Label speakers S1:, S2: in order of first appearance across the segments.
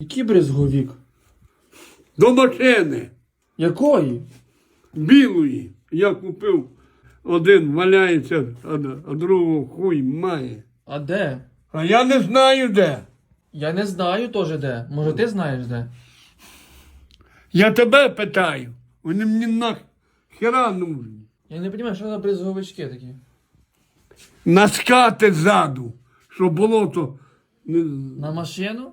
S1: Який брезговік?
S2: До машини
S1: Якої?
S2: білої. Я купив один, валяється, а, а другого хуй має.
S1: А де?
S2: А я не знаю де.
S1: Я не знаю теж де. Може ти знаєш де?
S2: Я тебе питаю. Вони мені нахера нужні.
S1: Я не розумію, що за брезговички такі.
S2: Наскати ззаду, щоб було то. не-
S1: На машину?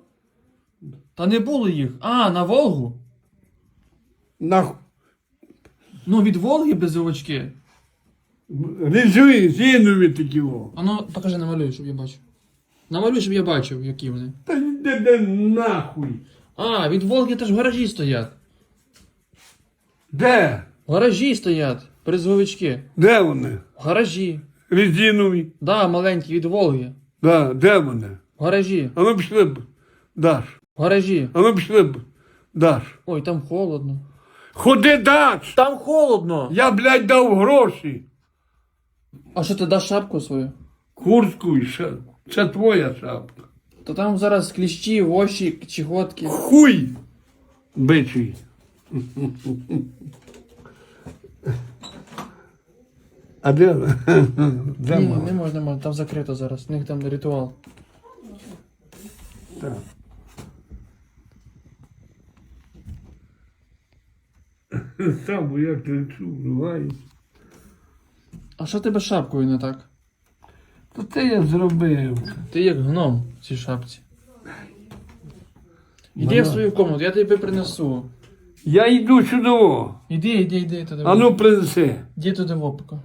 S1: Та не було їх. А, на Волгу?
S2: На
S1: Ну, від Волги без брезговички.
S2: резинові такі о.
S1: А ну, покажи, намалюй, щоб я бачив. Намалюй, щоб я бачив, які вони.
S2: Та йди де нахуй.
S1: А, від Волги теж в гаражі стоять.
S2: Де?
S1: В гаражі стоять. Брезговички.
S2: Де вони?
S1: В гаражі.
S2: Резинові.
S1: Да, маленькі, від Волги.
S2: Да, де вони?
S1: В гаражі.
S2: А ну пішли б. Даш.
S1: В гаражі.
S2: А ну пішли б. Даш.
S1: Ой, там холодно.
S2: Ходи даш.
S1: Там холодно!
S2: Я, блядь, дав гроші.
S1: А що ти даш шапку свою?
S2: Куртку і ша... Це твоя шапка.
S1: То там зараз кліщі, воші, чехотки.
S2: Хуй бичий. А де?
S1: Ні, не можна, там закрито зараз. У них там ритуал.
S2: Так. Сам бо я кричу, вриваю.
S1: А що тебе шапкою не так?
S2: Та це я зробив.
S1: Ти як гном в цій шапці. Іди в свою комнату, я тобі принесу.
S2: Я йду сюди.
S1: Іди, іди, іди туди.
S2: А ну принеси.
S1: Іди туди в опаку.